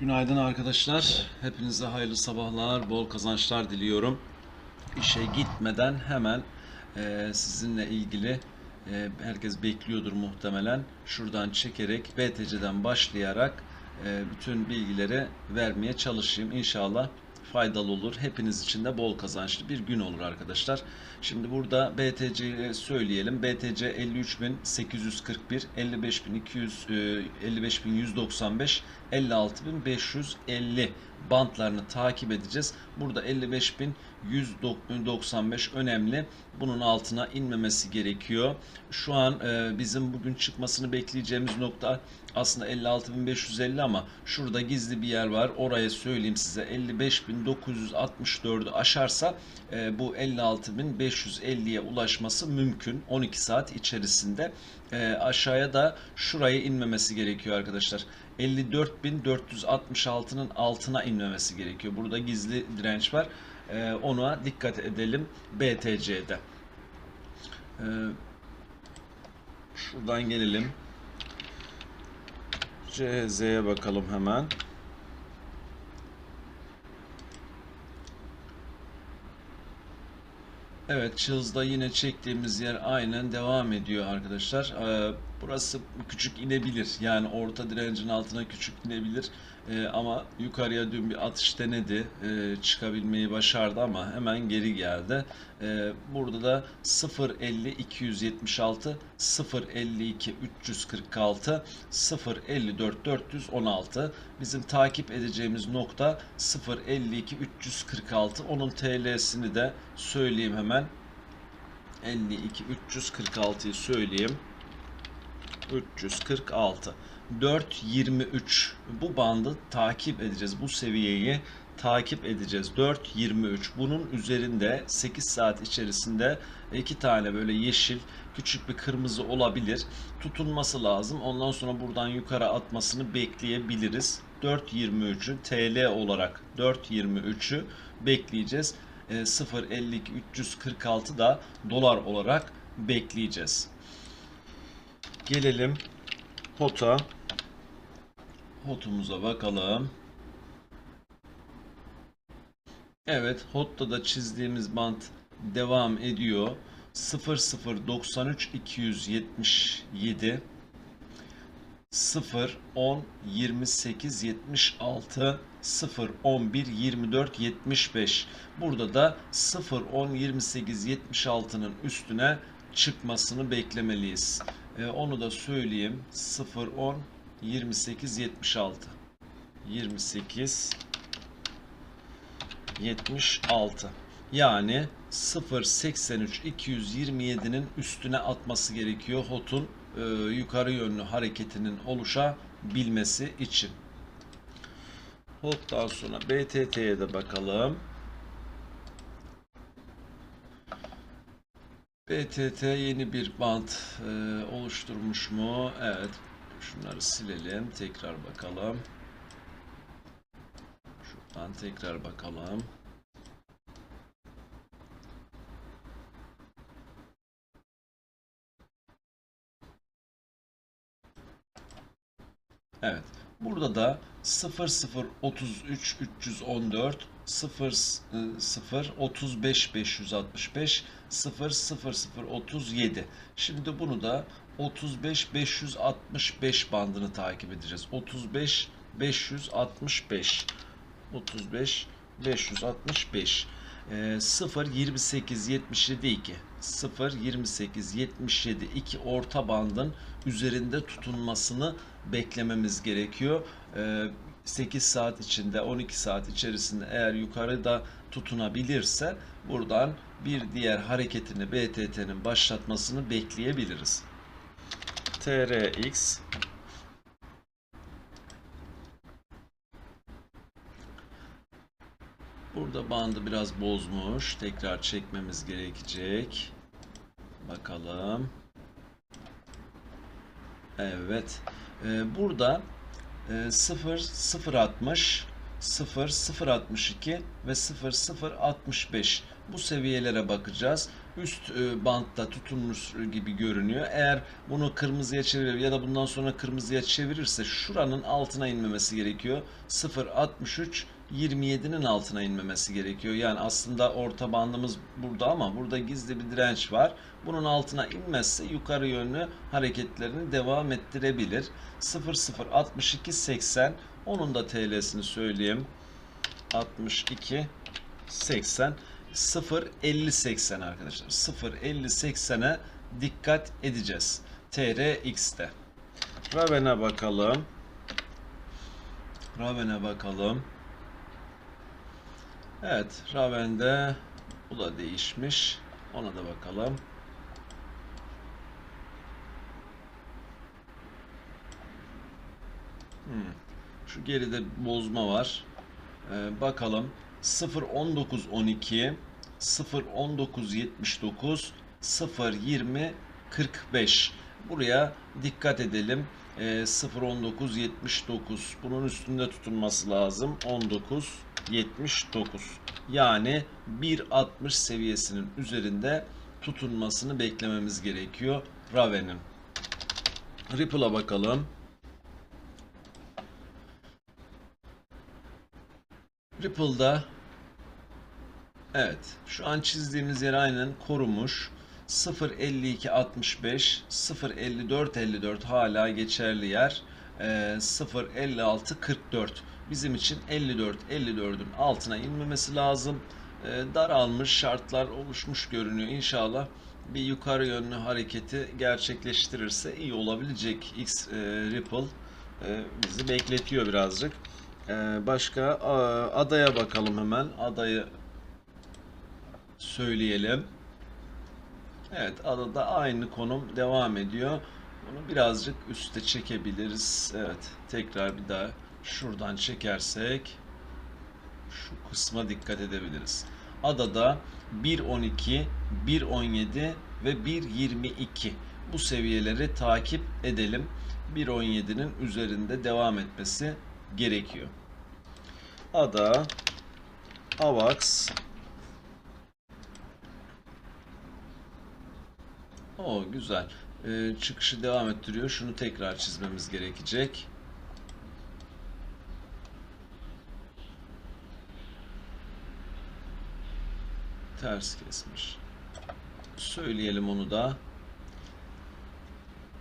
Günaydın arkadaşlar. Hepinize hayırlı sabahlar, bol kazançlar diliyorum. İşe gitmeden hemen e, sizinle ilgili e, herkes bekliyordur muhtemelen. Şuradan çekerek BTC'den başlayarak e, bütün bilgileri vermeye çalışayım. İnşallah faydalı olur. Hepiniz için de bol kazançlı bir gün olur arkadaşlar. Şimdi burada BTC'yi söyleyelim. BTC 53.841, 55.200, e, 55.195, 56.550 bantlarını takip edeceğiz. Burada 55.195 önemli. Bunun altına inmemesi gerekiyor. Şu an e, bizim bugün çıkmasını bekleyeceğimiz nokta aslında 56.550 ama şurada gizli bir yer var. Oraya söyleyeyim size 55.964'ü aşarsa e, bu 56.550'ye ulaşması mümkün 12 saat içerisinde. E, aşağıya da şuraya inmemesi gerekiyor arkadaşlar. 54.466'nın altına inmemesi gerekiyor. Burada gizli direnç var. E, ona dikkat edelim BTC'de. E, şuradan gelelim. CZ'ye bakalım hemen. Evet, Chills'da yine çektiğimiz yer aynen devam ediyor arkadaşlar. Ee, burası küçük inebilir. Yani orta direncin altına küçük inebilir. Ee, ama yukarıya dün bir atış denedi. Ee, çıkabilmeyi başardı ama hemen geri geldi. Ee, burada da 0.50 276, 0.52 346, 0.54 416. Bizim takip edeceğimiz nokta 0.52 346. Onun TL'sini de söyleyeyim hemen. 52 346'yı söyleyeyim. 346 423 bu bandı takip edeceğiz. Bu seviyeyi takip edeceğiz. 423 bunun üzerinde 8 saat içerisinde iki tane böyle yeşil küçük bir kırmızı olabilir. Tutunması lazım. Ondan sonra buradan yukarı atmasını bekleyebiliriz. 4.23'ü TL olarak 4.23'ü bekleyeceğiz. E, 0.52 346 da dolar olarak bekleyeceğiz. Gelelim HOT'a. HOT'umuza bakalım. Evet, HOT'ta da çizdiğimiz bant devam ediyor. 0093 277 0 10 28 76 0 11 24 75 burada da 0 10 28 76'nın üstüne çıkmasını beklemeliyiz. Ee, onu da söyleyeyim. 0 10 28 76 28 76 yani 0.83 227'nin üstüne atması gerekiyor HOT'un e, yukarı yönlü hareketinin oluşabilmesi için. HOT'tan sonra BTT'ye de bakalım. BTT yeni bir bant e, oluşturmuş mu? Evet. Şunları silelim. Tekrar bakalım. Şuradan tekrar bakalım. Evet. Burada da 0033 314 00 35 565 00037. Şimdi bunu da 35 565 bandını takip edeceğiz. 35 565 35 565 e, 0 28 77 2 0 28 77 2 orta bandın üzerinde tutunmasını beklememiz gerekiyor. E, 8 saat içinde 12 saat içerisinde eğer yukarıda tutunabilirse buradan bir diğer hareketini BTT'nin başlatmasını bekleyebiliriz. TRX Burada bandı biraz bozmuş. Tekrar çekmemiz gerekecek. Bakalım. Evet. Ee, burada e, 0 060 0 0.62 ve 0 0.65 bu seviyelere bakacağız. Üst e, bantta tutunmuş gibi görünüyor. Eğer bunu kırmızıya çevirir ya da bundan sonra kırmızıya çevirirse şuranın altına inmemesi gerekiyor. 0.63 27'nin altına inmemesi gerekiyor. Yani aslında orta bandımız burada ama burada gizli bir direnç var. Bunun altına inmezse yukarı yönlü hareketlerini devam ettirebilir. 006280 onun da TL'sini söyleyeyim. 62 80 050 80 arkadaşlar. 050 80'e dikkat edeceğiz. TRX'te. Raven'e bakalım. Raven'e bakalım. Evet, Raven'de bu da değişmiş. Ona da bakalım. Hmm. Şu geride bozma var. Ee, bakalım 0.19.12 0.19.79 0.20 45 buraya dikkat edelim. Ee, 0.19.79 bunun üstünde tutulması lazım. 19.79 yani 1.60 seviyesinin üzerinde tutunmasını beklememiz gerekiyor Raven'in. Ripple'a bakalım. Ripple'da evet şu an çizdiğimiz yer aynen korumuş. 0.52.65 0.54.54 hala geçerli yer. Ee, 0.56.44 bizim için 54 54'ün altına inmemesi lazım. Ee, daralmış şartlar oluşmuş görünüyor. İnşallah bir yukarı yönlü hareketi gerçekleştirirse iyi olabilecek X e, Ripple e, bizi bekletiyor birazcık. Ee, başka a, adaya bakalım hemen. Adayı söyleyelim. Evet adada aynı konum devam ediyor. Bunu birazcık üste çekebiliriz. Evet tekrar bir daha şuradan çekersek şu kısma dikkat edebiliriz. Adada 1.12, 1.17 ve 1.22 bu seviyeleri takip edelim. 1.17'nin üzerinde devam etmesi gerekiyor. Ada AVAX O güzel. Ee, çıkışı devam ettiriyor. Şunu tekrar çizmemiz gerekecek. Ters kesmiş. Söyleyelim onu da.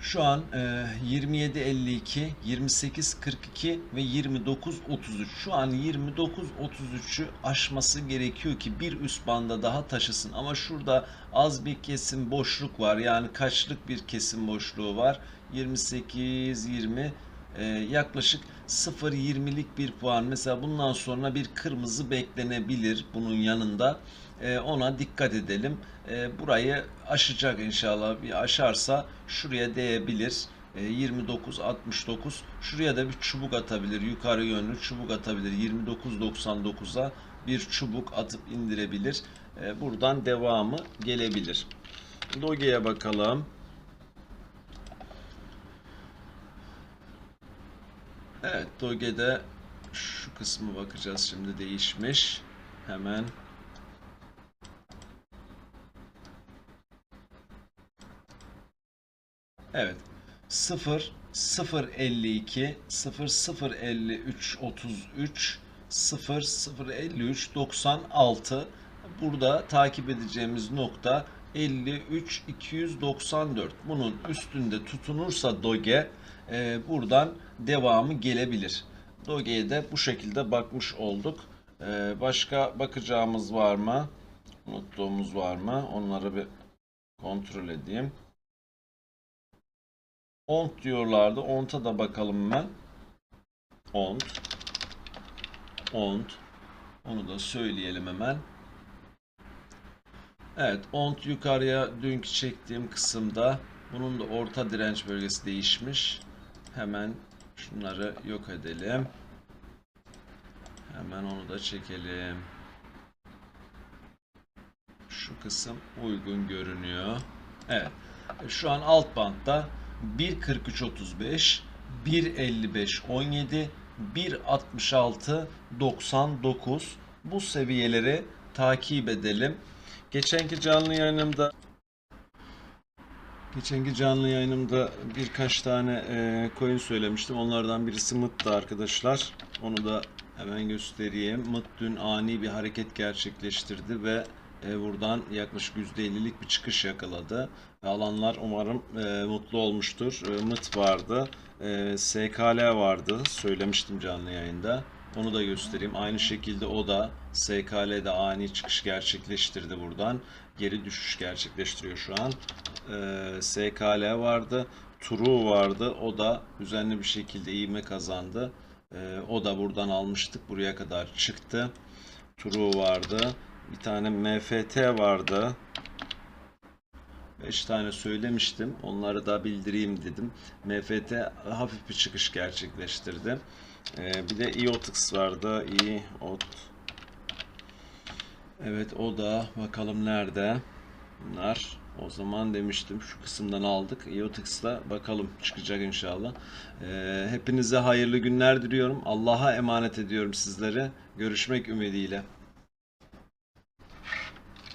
Şu an e, 27.52, 28.42 ve 29.33. Şu an 29.33'ü aşması gerekiyor ki bir üst banda daha taşısın. Ama şurada az bir kesim boşluk var. Yani kaçlık bir kesim boşluğu var. 28-20 e, yaklaşık 0.20'lik bir puan. Mesela bundan sonra bir kırmızı beklenebilir bunun yanında. E, ona dikkat edelim. E, burayı aşacak inşallah. Bir aşarsa şuraya değebilir. E, 29.69 şuraya da bir çubuk atabilir. Yukarı yönlü çubuk atabilir. 29.99'a bir çubuk atıp indirebilir. Buradan devamı gelebilir. Doge'ye bakalım. Evet Doge'de şu kısmı bakacağız şimdi değişmiş. Hemen Evet. 0 0 52 0 0 53 33 0 0 53 96 burada takip edeceğimiz nokta 53 294 bunun üstünde tutunursa Doge e, buradan devamı gelebilir. Doge'ye de bu şekilde bakmış olduk. E, başka bakacağımız var mı? Unuttuğumuz var mı? Onları bir kontrol edeyim. Ont diyorlardı. Ont'a da bakalım ben. Ont. Ont. Onu da söyleyelim hemen. Evet, ont yukarıya dünkü çektiğim kısımda bunun da orta direnç bölgesi değişmiş. Hemen şunları yok edelim. Hemen onu da çekelim. Şu kısım uygun görünüyor. Evet. Şu an alt bantta 1.43.35, 1.55.17, 1.66.99 bu seviyeleri takip edelim. Geçenki canlı yayınımda Geçenki canlı yayınımda birkaç tane e, coin söylemiştim. Onlardan birisi Mıt'tı arkadaşlar. Onu da hemen göstereyim. Mıt dün ani bir hareket gerçekleştirdi ve e, buradan yaklaşık %50'lik bir çıkış yakaladı. Ve alanlar umarım e, mutlu olmuştur. E, Mıt vardı. E, SKL vardı. Söylemiştim canlı yayında. Onu da göstereyim. Aynı şekilde o da SKL'de ani çıkış gerçekleştirdi buradan. Geri düşüş gerçekleştiriyor şu an. Ee, SKL vardı. True vardı. O da düzenli bir şekilde ivme kazandı. Ee, o da buradan almıştık. Buraya kadar çıktı. True vardı. Bir tane MFT vardı. 5 tane söylemiştim. Onları da bildireyim dedim. MFT hafif bir çıkış gerçekleştirdi. Ee, bir de IOTX vardı. IOT. Evet o da bakalım nerede. Bunlar o zaman demiştim şu kısımdan aldık. IOTX'la bakalım çıkacak inşallah. Ee, hepinize hayırlı günler diliyorum. Allah'a emanet ediyorum sizlere. Görüşmek ümidiyle.